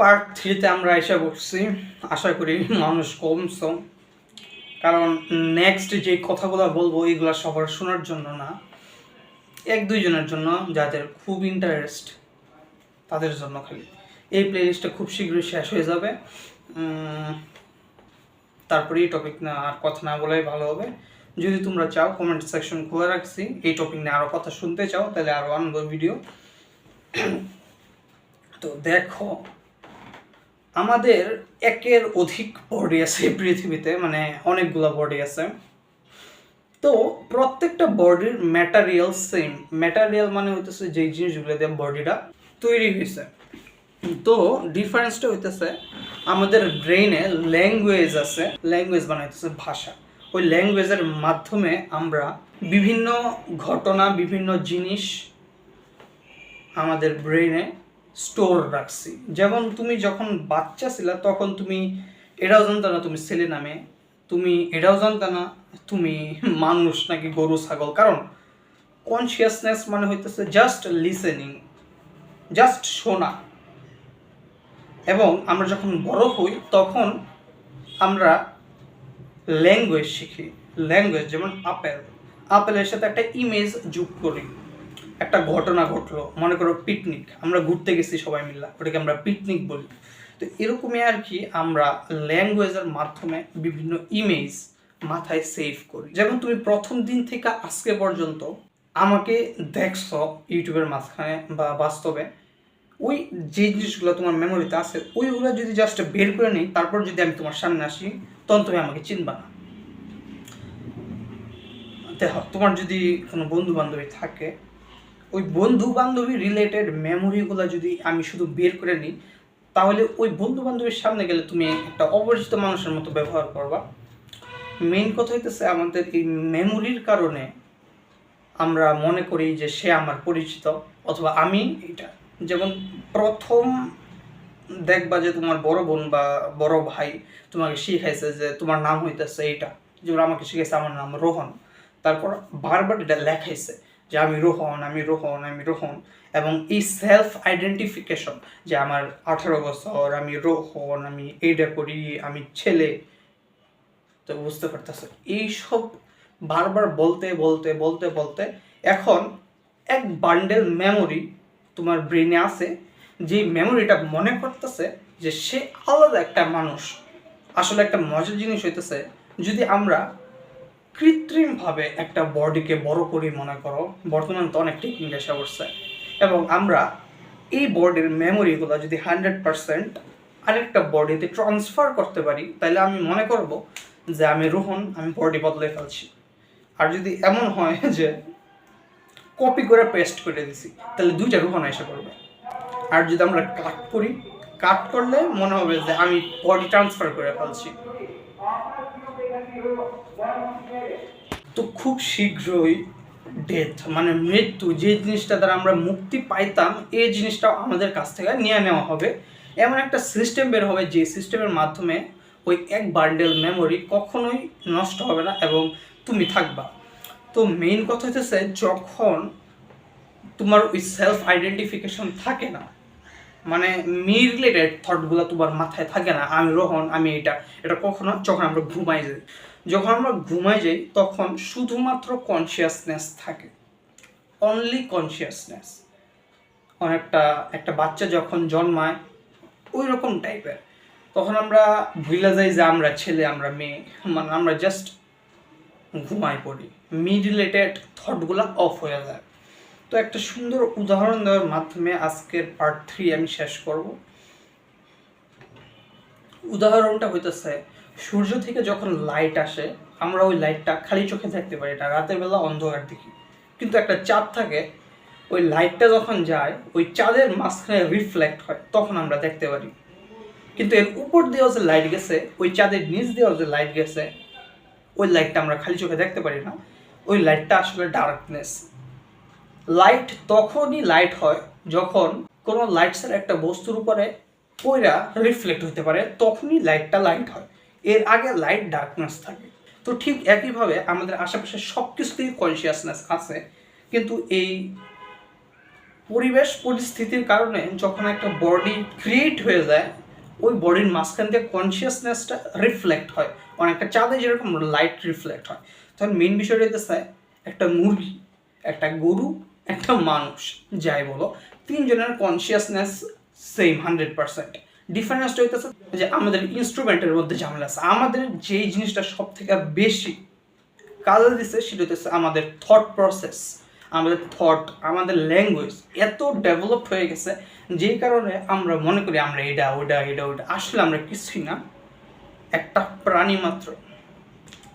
Part থ্রিতে আমরা এসে বসছি। আশা করি মানুষ কমছ। কারণ নেক্সট যে কথাগুলো বলব, এগুলো সবার শোনার জন্য না। এক দুইজনের জন্য, যাদের খুব ইন্টারেস্ট তাদের জন্য খালি। এই প্লেলিস্টটা খুব শীঘ্রই শেষ হয়ে যাবে। তারপরে এই টপিক না আর কথা না বলাই ভালো হবে। যদি তোমরা চাও কমেন্ট সেকশন খোলা রাখছি। এই টপিক নিয়ে আরও কথা শুনতে চাও, তাহলে আরও আনব ভিডিও তো দেখো আমাদের একের অধিক বডি আছে পৃথিবীতে মানে অনেকগুলো বডি আছে। তো প্রত্যেকটা বডির ম্যাটারিয়াল সেম ম্যাটারিয়াল মানে হইতেছে যে জিনিসগুলো দিয়ে বডিটা তৈরি হয়েছে তো ডিফারেন্সটা হইতেছে আমাদের ব্রেইনে ল্যাঙ্গুয়েজ আছে। ল্যাঙ্গুয়েজ মানে হইতেছে ভাষা। ওই ল্যাঙ্গুয়েজের মাধ্যমে আমরা বিভিন্ন ঘটনা, বিভিন্ন জিনিস আমাদের ব্রেইনে স্টোর রাখছি। যেমন তুমি যখন বাচ্চা ছিলা, তখন তুমি এটাও জানতো না তুমি ছেলে নামে তুমি এটাও জানতো না তুমি মানুষ নাকি গরু, ছাগল। কারণ কনসিয়াসনেস মানে হইতেছে জাস্ট লিসেনিং জাস্ট শোনা। এবং আমরা যখন বড় হই, তখন আমরা ল্যাঙ্গুয়েজ শিখি। ল্যাঙ্গুয়েজ যেমন আপেল, আপেলের সাথে একটা ইমেজ যোগ করি। একটা ঘটনা ঘটলো, মনে করো পিকনিক আমরা ঘুরতে গেছি সবাই মিলে, ওটাকে আমরা পিকনিক বলি। তো এরকমই আর কি আমরা ল্যাঙ্গুয়েজের মাধ্যমে বিভিন্ন ইমেজ মাথায় সেভ করি। যেমন তুমি প্রথম দিন থেকে আজকে পর্যন্ত আমাকে দেখছ ইউটিউবের মাঝখানে বা বাস্তবে, ওই যে জিনিসগুলো তোমার মেমোরিতে আছে, ওইগুলো যদি জাস্ট বের করে নিই, তারপর যদি আমি তোমার সামনে আসি, তখন তুমি আমাকে চিনবা না। দেখো, তোমার যদি কোনো বন্ধু বান্ধবী থাকে ওই বন্ধু বান্ধবী রিলেটেড মেমোরিগুলো যদি আমি শুধু বের করে নিই, তাহলে ওই বন্ধু বান্ধবীর সামনে গেলে তুমি একটা অপরিচিত মানুষের মতো ব্যবহার করবা। মেইন কথা হইতেছে আমাদের এই মেমোরির কারণে আমরা মনে করি যে সে আমার পরিচিত অথবা আমি এটা যেমন প্রথম দেখবা যে তোমার বড় বোন বা বড় ভাই তোমাকে শিখাইছে যে তোমার নাম হইতেছে এইটা যেমন আমাকে শিখাইছে, আমার নাম রোহন। তারপর বারবার এটা লেখাইছে। যে আমি রোহন আমি রোহন আমি রোহন। এবং এই সেলফ আইডেন্টিফিকেশন যে আমার আঠারো বছর, আমি রোহন, আমি এইটা করি, আমি ছেলে। তো বুঝতে পারতেছ? এইসব বারবার বলতে বলতে বলতে বলতে এখন এক বান্ডেল মেমোরি তোমার ব্রেনে আছে যে মেমোরিটা মনে করতেছে যে সে আলাদা একটা মানুষ। আসলে একটা মজার জিনিস হইতেছে, যদি আমরা কৃত্রিমভাবে একটা বডিকে বড় করি মনে করো, বর্তমানে তো অনেক টেকনিক এসে পড়ছে। এবং আমরা এই বডির মেমোরিগুলো যদি হান্ড্রেড পারসেন্ট আরেকটা বডিতে ট্রান্সফার করতে পারি, তাহলে আমি মনে করব যে আমি রোহন, আমি বডি বদলে ফেলছি। আর যদি এমন হয় যে কপি করে পেস্ট করে দিছি, তাহলে দুইটা রোহন এসে পড়বে। আর যদি আমরা কাট করি কাট করলে মনে হবে যে আমি বডি ট্রান্সফার করে ফেলছি। তো খুব শীঘ্রই ডেথ মানে মৃত্যু, যে জিনিসটা দ্বারা আমরা মুক্তি পাইতাম এই জিনিসটা আমাদের কাছ থেকে নিয়ে নেওয়া হবে। এমন একটা সিস্টেম বের হবে, যে সিস্টেমের মাধ্যমে ওই এক বান্ডেল মেমোরি কখনোই নষ্ট হবে না এবং তুমি থাকবা। তো মেইন কথা হচ্ছে যখন তোমার ওই সেলফ আইডেন্টিফিকেশন থাকে না মানে মি রিলেটেড থটগুলো তোমার মাথায় থাকে না, আমি রোহন, আমি এটা এটা কখনো, যখন আমরা ঘুমাই যাই যখন আমরা ঘুমাই যাই, তখন শুধুমাত্র কনসিয়াসনেস থাকে। অনলি কনসিয়াসনেস অনেকটা, একটা বাচ্চা যখন জন্মায় ওই রকম টাইপের তখন আমরা ভুলে যাই যে আমরা ছেলে, আমরা মেয়ে মানে আমরা জাস্ট ঘুমাই পড়ি। মি রিলেটেড থটগুলো অফ হয়ে যায়। তো একটা সুন্দর উদাহরণ দেওয়ার মাধ্যমে আজকের পার্ট থ্রি আমি শেষ করব। উদাহরণটা হইতেছে সূর্য থেকে যখন লাইট আসে, আমরা ওই লাইটটা খালি চোখে থাকতে পারি, এটা রাতের বেলা অন্ধকার দেখি। কিন্তু একটা চাঁদ থাকে, ওই লাইটটা যখন যায়, ওই চাঁদের মাঝখানে রিফ্লেক্ট হয়, তখন আমরা দেখতে পারি। কিন্তু এর উপর দিয়েও যে লাইট গেছে, ওই চাঁদের নিচ দিয়েও যে লাইট গেছে, ওই লাইটটা আমরা খালি চোখে দেখতে পারি না। ওই লাইটটা আসলে ডার্কনেস লাইট তখনই লাইট হয় যখন কোনো লাইটসের একটা বস্তুর উপরে পয়রা রিফ্লেক্ট হতে পারে, তখনই লাইটটা লাইট হয়। এর আগে লাইট ডার্কনেস থাকে। তো ঠিক একইভাবে আমাদের আশেপাশে সব কিছুতেই কনসিয়াসনেস আছে। কিন্তু এই পরিবেশ পরিস্থিতির কারণে যখন একটা বডি ক্রিয়েট হয়ে যায়, ওই বডির মাঝখান থেকে কনসিয়াসনেসটা রিফ্লেক্ট হয়। অনেকটা চাঁদে যেরকম লাইট রিফ্লেক্ট হয়। তখন মেন বিষয়টা হইতেছে একটা মুরগি একটা গরু, একটা মানুষ। যাই বলো, তিনজনের কনসিয়াসনেস সেম হান্ড্রেড পার্সেন্ট ডিফারেন্সটা হইতেছে যে আমাদের ইনস্ট্রুমেন্টের মধ্যে ঝামেলা আছে, আমাদের যেই জিনিসটা সব থেকে বেশি কাজে দিচ্ছে সেটা হচ্ছে আমাদের থট প্রসেস আমাদের থট আমাদের ল্যাঙ্গুয়েজ এত ডেভেলপ হয়ে গেছে যেই কারণে আমরা মনে করি আমরা এটা, ওটা এটা, ওটা। আসলে আমরা কিছুই না, একটা প্রাণী মাত্র।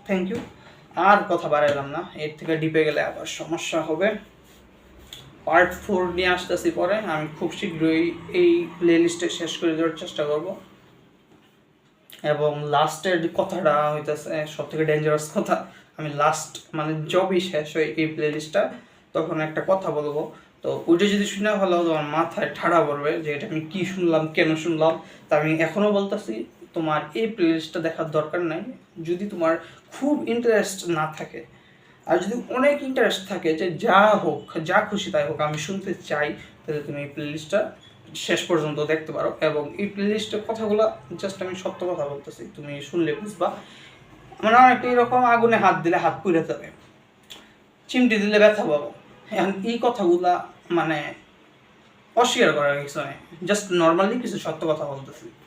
থ্যাংক ইউ আর কথা বাড়াইলাম না, এর থেকে ডিপে গেলে আবার সমস্যা হবে। পার্ট ফোর নিয়ে আসতেছি পরে, আমি খুব শীঘ্রই এই প্লে লিস্টে শেষ করে দেওয়ার চেষ্টা করব। এবং লাস্টের কথাটা হইতেছে সব থেকে ডেঞ্জারাস কথা, আমি লাস্ট মানে জবই শেষ হয় এই প্লে লিস্টটা তখন একটা কথা বলব। তো ওইটা যদি শুনে ভালো তোমার মাথায় ঠাড়া পড়বে যে এটা আমি কি শুনলাম, কেন শুনলাম। তা আমি এখনও বলতেছি, তোমার এই প্লে লিস্টটা দেখার দরকার নাই। যদি তোমার খুব ইন্টারেস্ট না থাকে আর যদি অনেক ইন্টারেস্ট থাকে যে যা হোক, যা খুশি তাই হোক, আমি শুনতে চাই, তাহলে তুমি এই প্লেলিস্টটা শেষ পর্যন্ত দেখতে পারো। এবং এই প্লেলিস্টের কথাগুলো জাস্ট আমি সত্য কথা বলতেছি, তুমি শুনলে বুঝবা। মানে অনেকটা এরকম আগুনে হাত দিলে হাত পুড়ে যাবে। চিমটি দিলে ব্যথা পাবো। এখন এই কথাগুলা মানে অস্বীকার করার কিছু নেই। জাস্ট নর্মালি কিছু সত্য কথা বলতেছি।